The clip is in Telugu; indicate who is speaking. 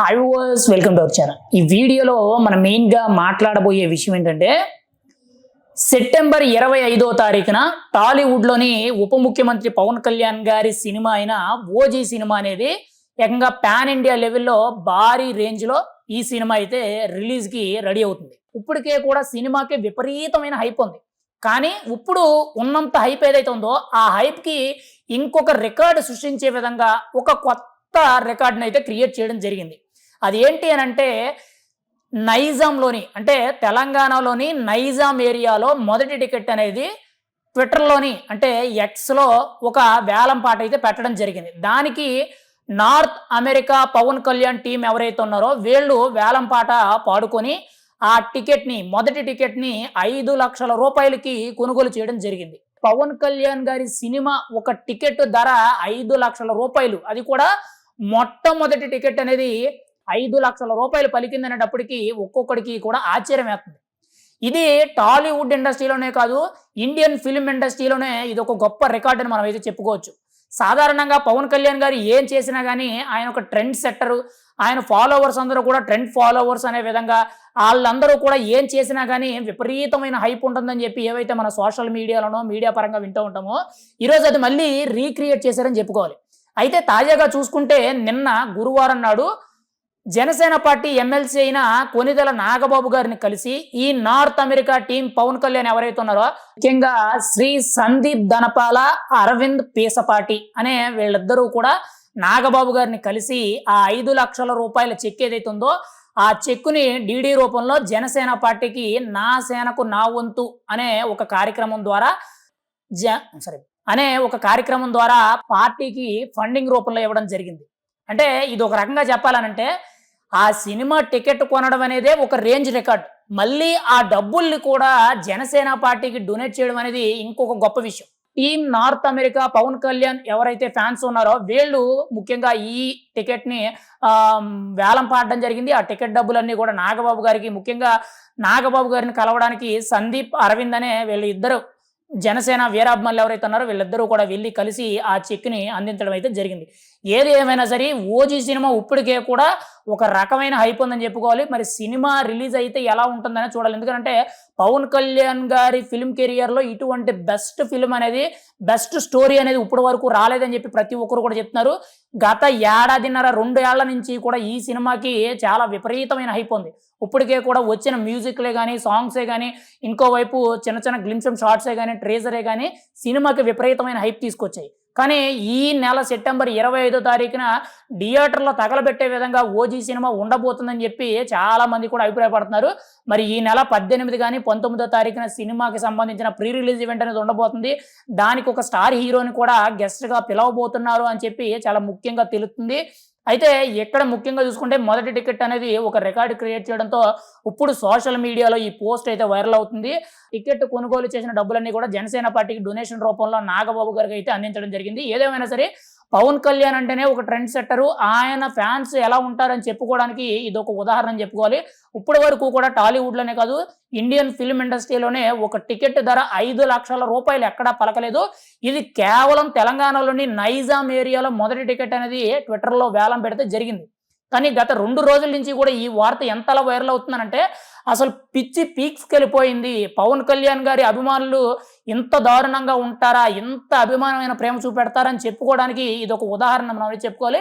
Speaker 1: Hi viewers welcome to our channel ఈ వీడియోలో మనం మెయిన్గా మాట్లాడబోయే విషయం ఏంటంటే సెప్టెంబర్ ఇరవై ఐదో తారీఖున టాలీవుడ్లోని ఉప ముఖ్యమంత్రి పవన్ కళ్యాణ్ గారి సినిమా అయిన ఓజీ సినిమా అనేది ఏకంగా పాన్ ఇండియా లెవెల్లో భారీ రేంజ్లో ఈ సినిమా అయితే రిలీజ్కి రెడీ అవుతుంది. ఇప్పటికే కూడా సినిమాకి విపరీతమైన హైప్ ఉంది. కానీ ఇప్పుడు ఉన్నంత హైప్ ఏదైతే ఉందో ఆ హైప్కి ఇంకొక రికార్డు సృష్టించే విధంగా ఒక కొత్త రికార్డుని అయితే క్రియేట్ చేయడం జరిగింది. అది ఏంటి అని అంటే నైజాంలోని అంటే తెలంగాణలోని నైజాం ఏరియాలో మొదటి టికెట్ అనేది ట్విట్టర్లోని అంటే ఎక్స్లో ఒక వేలం పాట అయితే పెట్టడం జరిగింది. దానికి North America Pawan Kalyan team ఎవరైతే ఉన్నారో వీళ్ళు వేలం పాట పాడుకొని ఆ టికెట్ని మొదటి టికెట్ని ఐదు లక్షల రూపాయలకి కొనుగోలు చేయడం జరిగింది. పవన్ కళ్యాణ్ గారి సినిమా ఒక టికెట్ ధర ఐదు లక్షల రూపాయలు. అది కూడా మొట్టమొదటి టికెట్ అనేది ఐదు లక్షల రూపాయలు పలికిందనేటప్పటికీ ఒక్కొక్కడికి కూడా ఆశ్చర్యం వేస్తుంది. ఇది టాలీవుడ్ ఇండస్ట్రీలోనే కాదు ఇండియన్ ఫిల్మ్ ఇండస్ట్రీలోనే ఇది ఒక గొప్ప రికార్డ్ అని మనం అయితే చెప్పుకోవచ్చు. సాధారణంగా పవన్ కళ్యాణ్ గారు ఏం చేసినా కానీ ఆయన ఒక ట్రెండ్ సెట్టరు ఆయన ఫాలోవర్స్ అందరూ కూడా ట్రెండ్ ఫాలోవర్స్ అనే విధంగా వాళ్ళందరూ కూడా ఏం చేసినా కానీ విపరీతమైన హైప్ ఉంటుందని చెప్పి ఏవైతే మన సోషల్ మీడియాలోనో మీడియా పరంగా వింటూ ఉంటామో ఈరోజు అది మళ్ళీ రీక్రియేట్ చేశారని చెప్పుకోవాలి. అయితే తాజాగా చూసుకుంటే నిన్న గురువారం నాడు జనసేన పార్టీ ఎమ్మెల్సీ అయిన కొనిదెల నాగబాబు గారిని కలిసి ఈ North America team Pawan Kalyan ఎవరైతే ఉన్నారో ముఖ్యంగా శ్రీ సందీప్ ధనపాల అరవింద్ పీసపాటి అనే వీళ్ళిద్దరూ కూడా నాగబాబు గారిని కలిసి ఆ ఐదు లక్షల రూపాయల చెక్ ఏదైతే ఉందో ఆ చెక్కుని డీడీ రూపంలో జనసేన పార్టీకి నా సేనకు నా వంతు అనే ఒక కార్యక్రమం ద్వారా జ సరే అనే ఒక కార్యక్రమం ద్వారా పార్టీకి ఫండింగ్ రూపంలో ఇవ్వడం జరిగింది. అంటే ఇది ఒక రకంగా చెప్పాలనంటే ఆ సినిమా టికెట్ కొనడం అనేదే ఒక రేంజ్ రికార్డ్. మళ్ళీ ఆ డబ్బుల్ని కూడా జనసేన పార్టీకి డొనేట్ చేయడం అనేది ఇంకొక గొప్ప విషయం. Team North America Pawan Kalyan ఎవరైతే ఫ్యాన్స్ ఉన్నారో వీళ్ళు ముఖ్యంగా ఈ టికెట్ని వేలం పాడడం జరిగింది. ఆ టికెట్ డబ్బులన్నీ కూడా నాగబాబు గారికి ముఖ్యంగా నాగబాబు గారిని కలవడానికి సందీప్ అరవింద్ అనే వీళ్ళు ఇద్దరు జనసేన వీరాభిమానులు ఎవరైతే ఉన్నారో వీళ్ళిద్దరూ కూడా వెళ్ళి కలిసి ఆ చెక్ని అందించడం అయితే జరిగింది. ఏది ఏమైనా సరే ఓజీ సినిమా ఇప్పటికే కూడా ఒక రకమైన హైప్ ఉందని చెప్పుకోవాలి. మరి సినిమా రిలీజ్ అయితే ఎలా ఉంటుందని చూడాలి. ఎందుకంటే పవన్ కళ్యాణ్ గారి ఫిల్మ్ కెరియర్లో ఇటువంటి బెస్ట్ ఫిల్మ్ అనేది బెస్ట్ స్టోరీ అనేది ఇప్పటి వరకు రాలేదని చెప్పి ప్రతి ఒక్కరు కూడా చెప్తున్నారు. గత ఏడాదిన్నర రెండు ఏళ్ళ నుంచి కూడా ఈ సినిమాకి చాలా విపరీతమైన హైప్ ఉంది. ఇప్పటికే కూడా వచ్చిన మ్యూజిక్లే కానీ సాంగ్సే కానీ ఇంకోవైపు చిన్న చిన్న గ్లిమ్సమ్ షార్ట్సే కానీ ట్రేజరే కానీ సినిమాకి విపరీతమైన హైప్ తీసుకొచ్చాయి. కానీ ఈ నెల సెప్టెంబర్ ఇరవై ఐదో తారీఖున థియేటర్లో తగలబెట్టే విధంగా ఓజీ సినిమా ఉండబోతుందని చెప్పి చాలా మంది కూడా అభిప్రాయపడుతున్నారు. మరి ఈ నెల పద్దెనిమిది కానీ పంతొమ్మిదో తారీఖున సినిమాకి సంబంధించిన ప్రీ రిలీజ్ ఈవెంట్ అనేది ఉండబోతుంది. దానికి ఒక స్టార్ హీరోని కూడా గెస్ట్గా పిలవబోతున్నారు అని చెప్పి చాలా ముఖ్యంగా తెలుస్తుంది. అయితే ఎక్కడ ముఖ్యంగా చూసుకుంటే మొదటి టికెట్ అనేది ఒక రికార్డు క్రియేట్ చేయడంతో ఇప్పుడు సోషల్ మీడియాలో ఈ పోస్ట్ అయితే వైరల్ అవుతుంది. టికెట్ కొనుగోలు చేసిన డబ్బులన్నీ కూడా జనసేన పార్టీకి డొనేషన్ రూపంలో నాగబాబు గారికి అయితే అందించడం జరిగింది. ఏదేమైనా సరే పవన్ కళ్యాణ్ అంటేనే ఒక ట్రెండ్ సెట్టరు. ఆయన ఫ్యాన్స్ ఎలా ఉంటారని చెప్పుకోవడానికి ఇది ఒక ఉదాహరణ చెప్పుకోవాలి. ఇప్పటి వరకు కూడా టాలీవుడ్లోనే కాదు ఇండియన్ ఫిల్మ్ ఇండస్ట్రీలోనే ఒక టికెట్ ధర ఐదు లక్షల రూపాయలు ఎక్కడా పలకలేదు. ఇది కేవలం తెలంగాణలోని నైజాం ఏరియాలో మొదటి టికెట్ అనేది ట్విట్టర్లో వేలం పెడితే జరిగింది. కానీ గత రెండు రోజుల నుంచి కూడా ఈ వార్త ఎంతలా వైరల్ అవుతుందనంటే అసలు పిచ్చి పీక్స్కి వెళ్ళిపోయింది పవన్ కళ్యాణ్ గారి అభిమానులు ఇంత దారుణంగా ఉంటారా? ఇంత అభిమానమైన ప్రేమ చూపెడతారని చెప్పుకోవడానికి ఇది ఒక ఉదాహరణ మనం చెప్పుకోవాలి.